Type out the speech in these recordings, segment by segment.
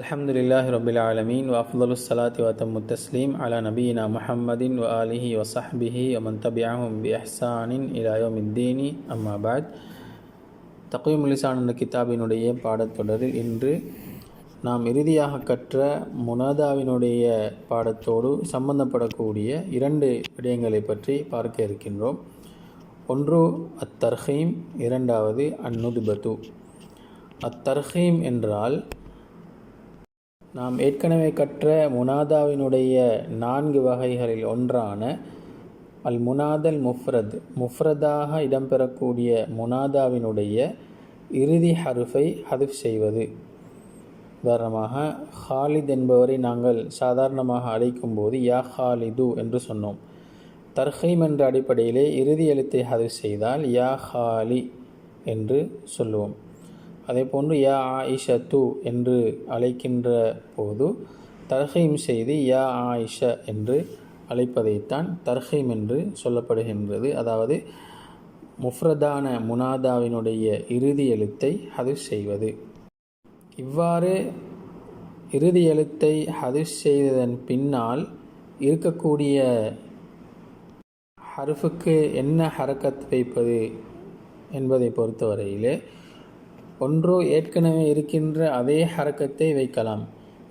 அலமதுல்லாஹ் ரபில் ஆலமீன் வஃபுல் சலாத்தி வத்தம் முத்தஸ்லீம் அலா நபீனா முஹம்மதின் வ அலிஹி வசஹ்பிஹி வமன் தபியாஹும் பி அஹ்சானின் இலாயோமித்தீனி அம்மாபாத் தக்குயும் லிசானந்த கிதாபினுடைய பாடத்தொடரில் இன்று நாம் இறுதியாக கற்ற முனதாவினுடைய பாடத்தோடு சம்பந்தப்படக்கூடிய இரண்டு விடயங்களை பற்றி பார்க்க இருக்கின்றோம். ஒன்று அத்தர்ஹீம். இரண்டாவது அந்நுதுபத்து அத்தர்ஹீம் என்றால் நாம் ஏற்கனவே கற்ற முனாதாவினுடைய நான்கு வகைகளில் ஒன்றான அல் முனாதல் முஃப்ரத். முஃப்ரதாக இடம்பெறக்கூடிய முனாதாவினுடைய இறுதி ஹருஃபை ஹதுஃப் செய்வது. உதாரணமாக ஹாலித் என்பவரை நாங்கள் சாதாரணமாக அழைக்கும்போது யா ஹாலிது என்று சொன்னோம். தர்ஹீம் என்ற அடிப்படையிலே இறுதி எழுத்தை ஹதுஃப் செய்தால் யா ஹாலி என்று சொல்லுவோம். அதே போன்று யா ஆயிஷத்து என்று அழைக்கின்ற போது தர்ஹீம் செய்து யா ஆயிஷ என்று அழைப்பதைத்தான் தர்ஹீம் என்று சொல்லப்படுகின்றது. அதாவது முஃப்ரதான முனாதாவினுடைய இறுதி எழுத்தை ஹதிஸ் செய்வது. இவ்வாறு இறுதி எழுத்தை ஹதிஸ் செய்ததன் பின்னால் இருக்கக்கூடிய ஹருஃபுக்கு என்ன ஹரக்கத் வைப்பது என்பதை பொறுத்தவரையிலே ஒன்றோ ஏற்கனவே இருக்கின்ற அதே ஹரக்கத்தை வைக்கலாம்.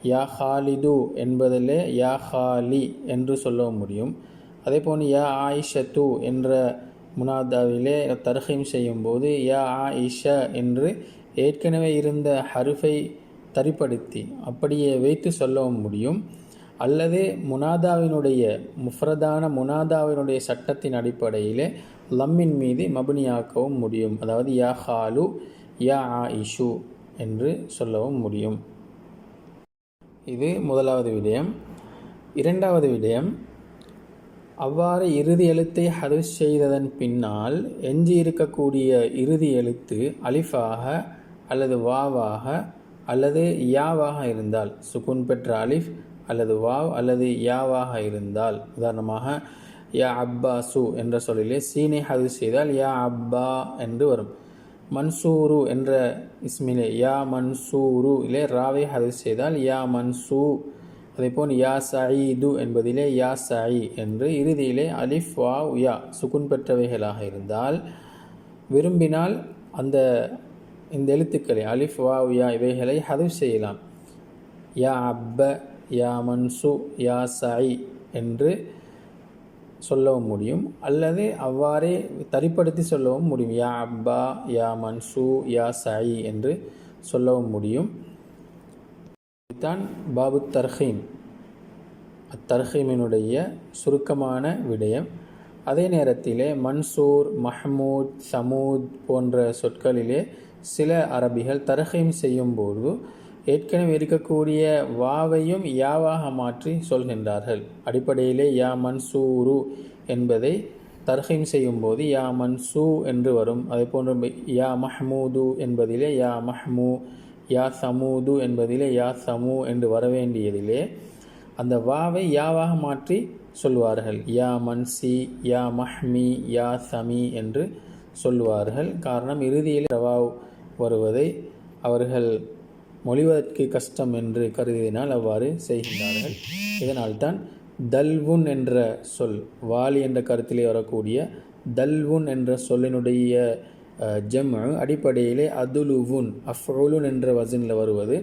யா ஹாலிது என்பதில் யா ஹாலி என்று சொல்ல முடியும். அதே போன்று யா ஆயிஷத்து என்ற முனாதாவிலே தர்ஹீம் செய்யும்போது யா ஆயிஷா என்று ஏற்கனவே இருந்த ஹருஃபை தரிப்படுத்தி அப்படியே வைத்து சொல்லவும் முடியும். அல்லது முனாதாவினுடைய முஃப்ரதான முனாதாவினுடைய சட்டத்தின் அடிப்படையிலே லம்மின் மீது மபுனியாக்கவும் முடியும். அதாவது யா ஹாலு யா ஆ இஷு என்று சொல்லவும் முடியும். இது முதலாவது விடயம். இரண்டாவது விடயம். அவ்வாறு இறுதி எழுத்தை ஹதுஷ் செய்ததன் பின்னால் எஞ்சி இருக்கக்கூடிய இறுதி எழுத்து அலிஃபாக அல்லது வாவாக அல்லது யாவாக இருந்தால் சுகுன் பெற்ற அலிஃப் அல்லது வாவ் அல்லது யாவாக இருந்தால். உதாரணமாக யா அப்பா சு என்ற சொல்லிலே சீனை ஹது செய்தால் யா அப்பா என்று வரும். மன்சூரு என்ற இஸ்மிலே யா மன்சூரு இலே ராவை ஹது செய்தால் யா மன்சூ அதேபோல் யா சயீது என்பதிலே யா சயி என்று இறுதியிலே அலிஃப் வா யா சுகுன் பெற்றவைகளாக இருந்தால் விரும்பினால் அந்த இந்த எழுத்துக்களை அலிஃப் வா யா இவைகளை ஹது செய்யலாம். யா அப்ப யா மன்சு யா சயி என்று சொல்லவும் முடியும். அல்லது அவ்வாறே தரிப்படுத்தி சொல்லவும் முடியும். யா அப்பா யா மன்சு யா சாயி என்று சொல்லவும் முடியும். இதுதான் பாபு தர்ஹீம். அத்தர்ஹீமினுடைய சுருக்கமான விடயம். அதே நேரத்திலே மன்சூர் மஹமூத் சமூத் போன்ற சொற்களிலே சில அரபிகள் தர்ஹீம் செய்யும்போது ஏற்கனவே இருக்கக்கூடிய வாவையும் யாவாக மாற்றி சொல்கின்றார்கள். அடிப்படையிலே யா மன்சூரு என்பதை தர்ஹீம் செய்யும்போது யா மன்சூ என்று வரும். அதே போன்று யா மஹ்மூது என்பதிலே யா மஹ்மூ யா சமூது என்பதிலே யா சமூ என்று வர வேண்டியதிலே அந்த வாவை யாவாக மாற்றி சொல்வார்கள். யா மன்சி யா மஹ்மி யா சமி என்று சொல்வார்கள். காரணம் இறுதியில் ரவாவ் வருவதை அவர்கள் மொழிவதற்கு கஷ்டம் என்று கருதினால் அவ்வாறு செய்கின்றார்கள். இதனால்தான் தல்வுன் என்ற சொல் வாலி என்ற கருத்திலே வரக்கூடிய தல்வுன் என்ற சொல்லினுடைய ஜம் அடிப்படையிலே அதுலுவுன் அஃபுலுன் என்ற வசனில் வருவது.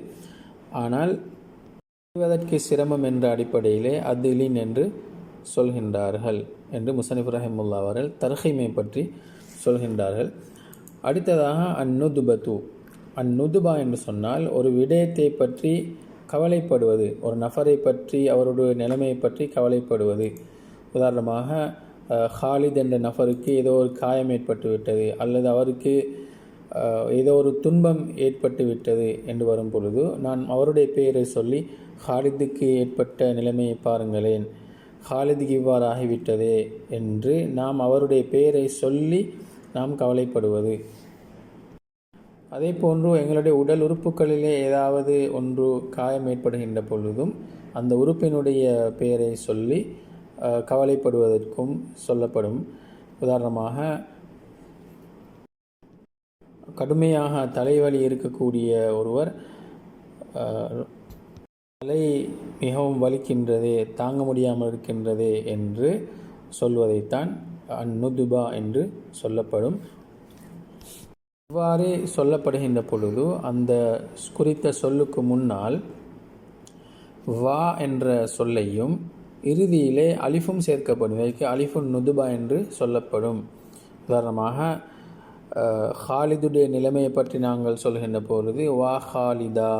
ஆனால் மொழிவதற்கு சிரமம் என்ற அடிப்படையிலே அதுலின் என்று சொல்கின்றார்கள் என்று முசனிஃப் ரஹிமுல்லா அவர்கள் தர்கைமை பற்றி சொல்கின்றார்கள். அடுத்ததாக அந்நுதுபத்து அந்நுதுபா என்று சொன்னால் ஒரு விடயத்தை பற்றி கவலைப்படுவது ஒரு நபரை பற்றி அவருடைய நிலைமையை பற்றி கவலைப்படுவது. உதாரணமாக ஹாலித் என்ற நபருக்கு ஏதோ ஒரு காயம் ஏற்பட்டு விட்டது அல்லது அவருக்கு ஏதோ ஒரு துன்பம் ஏற்பட்டு விட்டது என்று வரும் பொழுது நான் அவருடைய பெயரை சொல்லி ஹாலிதுக்கு ஏற்பட்ட நிலைமையை பாருங்களேன். ஹாலிதுக்கு இவ்வாறு ஆகிவிட்டதே என்று நாம் அவருடைய பெயரை சொல்லி நாம் கவலைப்படுவது. அதே போன்று எங்களுடைய உடல் உறுப்புகளிலே ஏதாவது ஒன்று காயம் ஏற்படுகின்ற பொழுதும் அந்த உறுப்பினுடைய பெயரை சொல்லி கவலைப்படுவதற்கும் சொல்லப்படும். உதாரணமாக கடுமையாக தலைவலி இருக்கக்கூடிய ஒருவர் தலை மிகவும் வலிக்கின்றதே தாங்க முடியாமல் இருக்கின்றதே என்று சொல்வதைத்தான் அந்நுதுபா என்று சொல்லப்படும். இவ்வாறே சொல்லப்படுகின்ற பொழுது அந்த குறித்த சொல்லுக்கு முன்னால் வா என்ற சொல்லையும் இறுதியிலே அலிஃபும் சேர்க்கப்படும் இதற்கு அலிஃபுன் நுதுபா என்று சொல்லப்படும். உதாரணமாக ஹாலிதுடைய நிலைமையை பற்றி நாங்கள் சொல்கின்ற பொழுது வா ஹாலிதா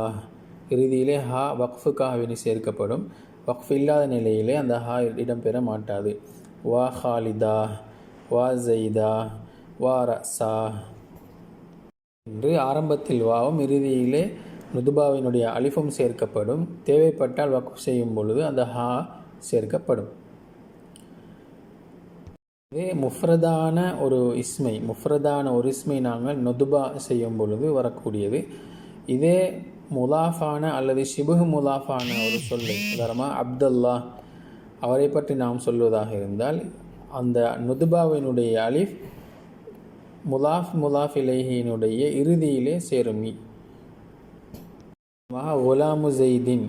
இறுதியிலே ஹா வக்ஃபுக்காகவினி சேர்க்கப்படும். வக்ஃப் இல்லாத நிலையிலே அந்த ஹா இடம்பெற மாட்டாது. வா ஹாலிதா வா ஜெய்தா வா ரசா என்று ஆரம்பத்தில் வாவும் இறுதியிலே நுதுபாவினுடைய அலிஃபும் சேர்க்கப்படும். தேவைப்பட்டால் வக்கு செய்யும் பொழுது அந்த ஹா சேர்க்கப்படும். இதே முஃப்ரதான ஒரு இஸ்மை முஃப்ரதான ஒரு இஸ்மை நாங்கள் நொதுபா செய்யும் பொழுது வரக்கூடியது. இதே முலாஃபான அல்லது ஷிபுகு முலாஃபான ஒரு சொல்லு உதாரணமாக அப்துல்லா அவரை பற்றி நாம் சொல்வதாக இருந்தால் அந்த நுதுபாவினுடைய அலிஃப் முலாஃப் முலாஃப் இலேஹியினுடைய இறுதியிலே சேரும் குலாமு ஜெய்தின்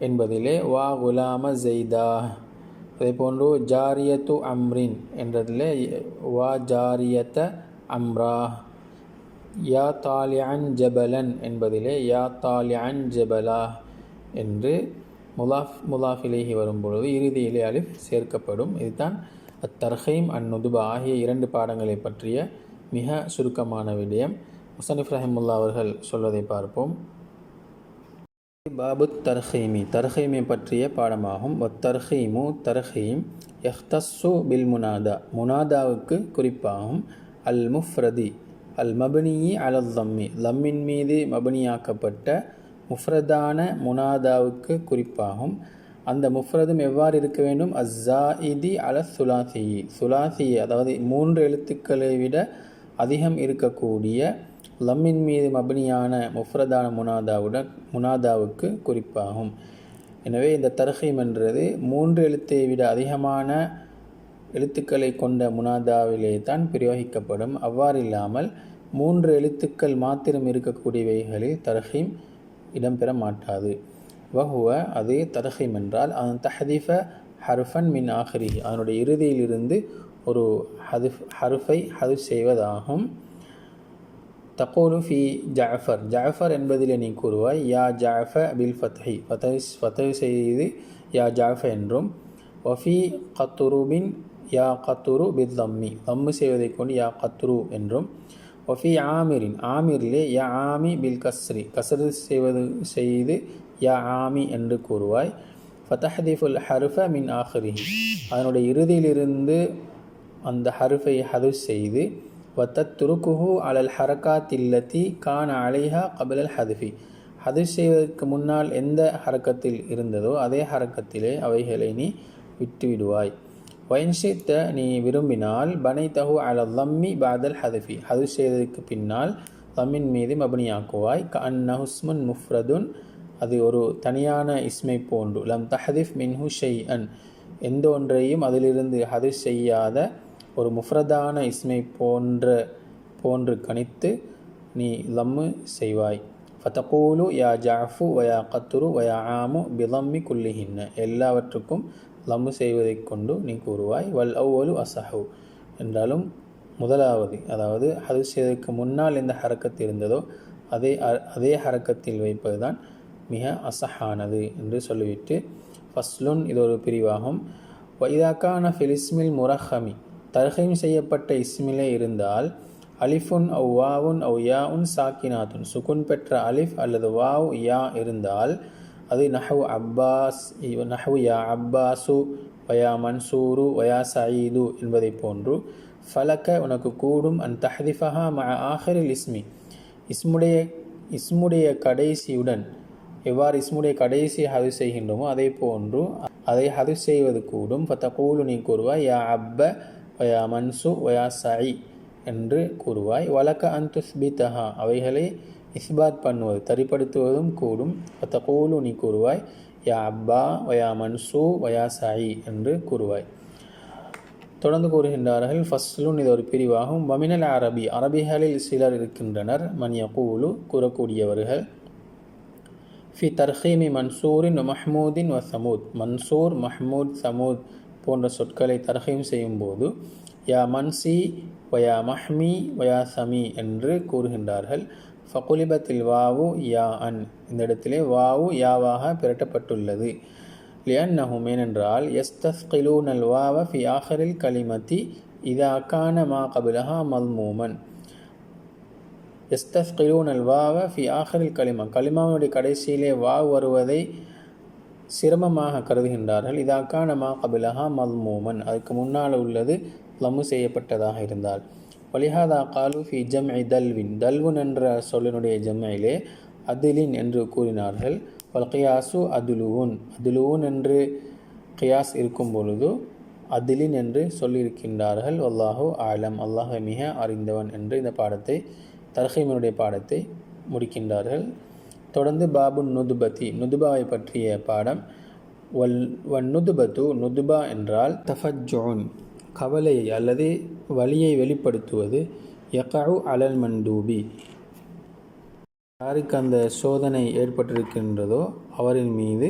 என்பதிலே வா குலாம ஜெய்தா. அதே போன்று ஜாரியத்து அம்ரின் என்றதிலே வா ஜாரியத்த அம்ரா. யா தாலியான் ஜபலன் என்பதிலே யா தாலியான் ஜபலா என்று முலாஃப் முலாஃபிலேஹி வரும்பொழுது இறுதியிலே அலிஃப் சேர்க்கப்படும். இதுதான் அத்தர்ஹீம் அந்நுதுபா ஆகிய இரண்டு பாடங்களை பற்றிய மிக சுருக்கமான விடயம். முசனிஃப் ரஹிமுல்லா அவர்கள் சொல்வதை பார்ப்போம். பாபு தர்ஹீமி. தர்ஹீமை பற்றிய பாடமாகும். ஒத்தர்ஹீமு தர்ஹீம் எஹ்தஸ்ஸு பில் முனாதா. முனாதாவுக்கு குறிப்பாகும். அல் முஃப்ரதி. அல் மபனியி அலல் லம்மி லம்மின் மீது மபனியாக்கப்பட்ட முஃப்ரதான முனாதாவுக்கு குறிப்பாகும். அந்த முஃப்ரதும் எவ்வாறு இருக்க வேண்டும்? அஸ்ஸாஇதி அல சுலாசி சுலாசி அதாவது மூன்று எழுத்துக்களை விட அதிகம் இருக்கக்கூடிய லம்மின் மீது மபனியான முஃப்ரதான முனாதாவுடன் முனாதாவுக்கு குறிப்பாகும். எனவே இந்த தர்ஹீம் என்றது மூன்று எழுத்தை விட அதிகமான எழுத்துக்களை கொண்ட முனாதாவிலே தான் பிரயோகிக்கப்படும். அவ்வாறு இல்லாமல் மூன்று எழுத்துக்கள் மாத்திரம் இருக்கக்கூடியவைகளில் தர்ஹீம் இடம்பெற மாட்டாது. வஹுவ அது தர்ஹீம் என்றால் அதன் தஹதீஃப ஹர்ஃபன் மின் ஆஹ்ரி அதனுடைய இறுதியிலிருந்து ஒரு ஹதுஃப் ஹருஃபை ஹதுஃப் செய்வதாகும். தகோலு ஃபி ஜாஃபர். ஜாஃபர் என்பதில் நீ கூறுவாய் யா ஜாஃப பில் ஃபத்ஹி. ஃபத்தை ஃபத்தஹ் செய்து யா ஜாஃப என்றும். வஃபி கத்துருபின் யா கத்துரு பித் தம்மி தம்மு செய்வதை கொண்டு யா கத்துரு என்றும். வஃபி ஆமிரின். ஆமிரிலே யா ஆமி பில் கஸ்ரி. கசரு செய்வது செய்து யா ஆமி என்று கூறுவாய். ஃபத்தஹதிஃபுல் ஹருஃப மின் ஆஹ்ரி அதனுடைய இறுதியிலிருந்து அந்த ஹருஃபை ஹது செய்து வத்தத் துருக்குஹு அலல் ஹரக்காத் தில்லத்தி கான அலைஹா கபிலல் ஹதுஃபி. ஹதுஸ் செய்வதற்கு முன்னால் எந்த ஹரக்கத்தில் இருந்ததோ அதே ஹரக்கத்திலே அவைகளை நீ விட்டு விடுவாய் வயன்ஷித்த நீ விரும்பினால் பனை தகு அல லம்மி பாதல் ஹதுஃபி. ஹதுஸ் செய்வதற்கு பின்னால் லம்மின் மீது மபனியாக்குவாய். க அன்னஹுஸ்முன் முஃப்ரதுன். அது ஒரு தனியான இஸ்மை போன்று. லம் தஹதிஃப் மின்ஹு ஷெய் அன் எந்த ஒன்றையும் அதிலிருந்து ஹது செய்யாத ஒரு முஃப்ரதான இஸ்மை போன்ற போன்று கணித்து நீ லம்மு செய்வாய். ஃபத்தகூலு யா ஜாஃபு வயா கத்துரு வயா ஆமு பிலம்மி குல்லிஹின்ன. எல்லாவற்றுக்கும் லம்மு செய்வதை கொண்டு நீ கூறுவாய். வல் அவ்வலு அசஹு என்றாலும் முதலாவது அதாவது அது செய்வதற்கு முன்னால் எந்த ஹரக்கத்து இருந்ததோ அதே அதே ஹரக்கத்தில் வைப்பது தான் மிக அசஹானது என்று சொல்லிவிட்டு ஃபஸ்லுன் இது ஒரு பிரிவாகும். வைதாக்கான ஃபிலிஸ்மில் முரஹமி தர்ஹீம் செய்யப்பட்ட இஸ்மிலே இருந்தால் அலிஃபுன் அவ் வாவுன் அவ் யா உன் சாக்கினாத்துன். சுகுன் பெற்ற அலிஃப் அல்லது வாவ் யா இருந்தால் அது நஹவு அப்பாஸ் நஹவு யா அப்பாசு வயா மன்சூரு வயா சயீது என்பதை போன்று ஃபலக்க உனக்கு கூடும் அன் தஹதிஃபஹா ம ஆஹரில் இஸ்மி. இஸ்முடைய இஸ்முடைய கடைசியுடன் எவ்வாறு இஸ்முடைய கடைசி ஹது செய்கின்றோமோ அதே போன்று அதை ஹது செய்வது கூடும். ஃபத்தகூலு நீ கூறுவா யா அப்ப வயா மன்சு வயா சாயி என்று கூறுவாய். வழக்க அந்துஸ்பிதஹா அவைகளை இஸ்பாத் பண்ணுவது தரிப்படுத்துவதும் கூடும். தகூலு நீ கூறுவாய். யா அப்பா வயா மன்சு வயா சாயி என்று கூறுவாய். தொடர்ந்து கூறுகின்றார்கள் ஃபஸ்லுன் இது ஒரு பிரிவாகும். வமினல் அரபி. அரபிகளில் சிலர் இருக்கின்றனர். மன் யகூலு கூறக்கூடியவர்கள். ஃபி தர்ஹீமி மன்சூரின் மஹ்மூதின் வ சமூத். மன்சூர் மஹ்மூத் சமூத் போன்ற சொற்களை தர்ஹீம் செய்யும்போது யா மன்சி வயா மஹ்மி வயா சமி என்று கூறுகின்றார்கள். ஃபகுலிபத்தில் வாவு யா அன். இந்த இடத்திலே வாவு யாவாக பிரட்டப்பட்டுள்ளது லியன்னஹும் ஏனென்றால் எஸ்தஸ்கிலூன் அல் வாவ ஃபி ஆஹரில் கலிமத்தி இதா அக்கான மா கபிலஹா மல்மூமன். எஸ்தஸ்கிலூன் அல் வாவ ஃபி ஆஹரில் கலிமா. கலிமாவுடைய கடைசியிலே வா வருவதை சிரமமாக கருதுகின்றார்கள். இதாக்கான மா கபிலஹா மல்மூமன். அதுக்கு முன்னால் உள்ளது லமு செய்யப்பட்டதாக இருந்தால். வலிஹாதா காலு ஃபி ஜம் தல்வின். தல்வுன் என்ற சொல்லினுடைய ஜம்மையிலே அதிலின் என்று கூறினார்கள். வல்கியாசு அதுலுவுன். அதுலுவுன் என்று கியாஸ் இருக்கும் பொழுது அதிலின் என்று சொல்லியிருக்கின்றார்கள். அல்லாஹு ஆலம். அல்லாஹ் மிக அறிந்தவன் என்று இந்த பாடத்தை தர்ஹீமனுடைய பாடத்தை முடிக்கின்றார்கள். தொடர்ந்து பாபு நுதுபதி நுதுபாவை பற்றிய பாடம் வல் வன் நுதுபத்து நுதுபா என்றால் தஃபஜோன் கவலையை அல்லது வலியை வெளிப்படுத்துவது யகவு அலல் மண்டூபி. யாருக்கு அந்த சோதனை ஏற்பட்டிருக்கின்றதோ அவரின் மீது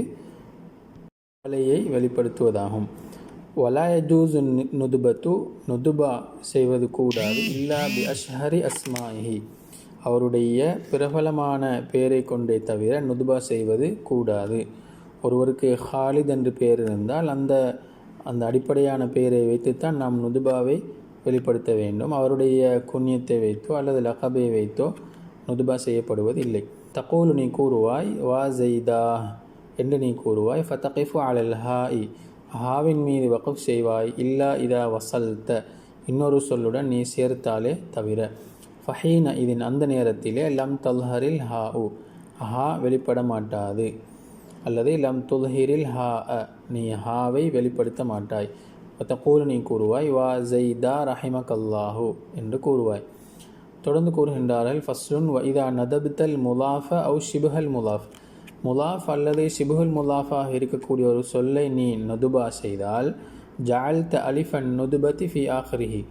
கவலையை வெளிப்படுத்துவதாகும். வலாயஜூஸ் நுதுபத்து நுதுபா செய்வது கூடாது இல்லா பி அஷ்ஹரி அஸ்மாஹி அவருடைய பிரபலமான பெயரை கொண்டே தவிர நுதுபா செய்வது கூடாது. ஒருவருக்கு ஹாலித் என்று பெயர் இருந்தால் அந்த அந்த அடிப்படையான பெயரை வைத்துத்தான் நாம் நுதுபாவை வெளிப்படுத்த வேண்டும். அவருடைய குண்ணியத்தை வைத்தோ அல்லது லகபை வைத்தோ நுதுபா செய்யப்படுவது இல்லை தகோலு நீ கூறுவாய் வா ஜெய்தா என்று நீ கூறுவாய். ஃபத்தகிஃபு அலல் ஹாய் ஹாவின் மீது வகுப் செய்வாய். இல்லா இதா வசல்த. இன்னொரு சொல்லுடன் நீ சேர்த்தாலே தவிர. ஃபஹீன இதன் அந்த நேரத்திலே லம் தல்ஹரில் ஹா உ ஹா வெளிப்பட மாட்டாது அல்லது லம் துல்ஹிரில் ஹா அ. நீ ஹாவை வெளிப்படுத்த மாட்டாய். தக்கூறு நீ கூறுவாய் வா ஜெய்தா ரஹிமகல்லாஹு என்று கூறுவாய். தொடர்ந்து கூறுகின்றார்கள் ஃபஸ்லுன் வ இதா நதபித்தல் முலாஃப அவு ஷிபுஹல் முலாஃப். முலாஃப் அல்லது ஷிபுஹல் முலாஃபாக இருக்கக்கூடிய ஒரு சொல்லை நீ நதுபா செய்தால் ஜால்த அலிஃபன் நுதுபதி ஃபி ஆஹ்ரிஹி.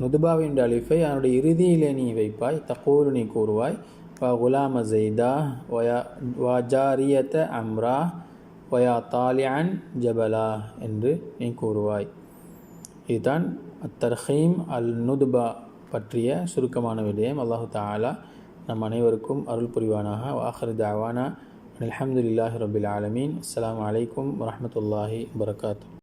நுதுபாவின் அலிஃபை அதனுடைய இறுதியிலே நீ வைப்பாய். தகூல் நீ கூறுவாய் வா குலாம ஜெய்தா வயா வா ஜாரியத்த அம்ரா வயா தாலியான் ஜபலா என்று நீ கூறுவாய். இதுதான் அத்தர்ஹீம் அல் நுதுபா பற்றிய சுருக்கமான விடயம். அல்லாஹு தாலா நம் அனைவருக்கும் அருள் புரிவானாக. வாஹர் தாவானா அலமதுல்லாஹி ரபில் ஆலமீன். அஸ்லாம் வலைக்கம் வரமத்துல்லாஹி வரகாத்து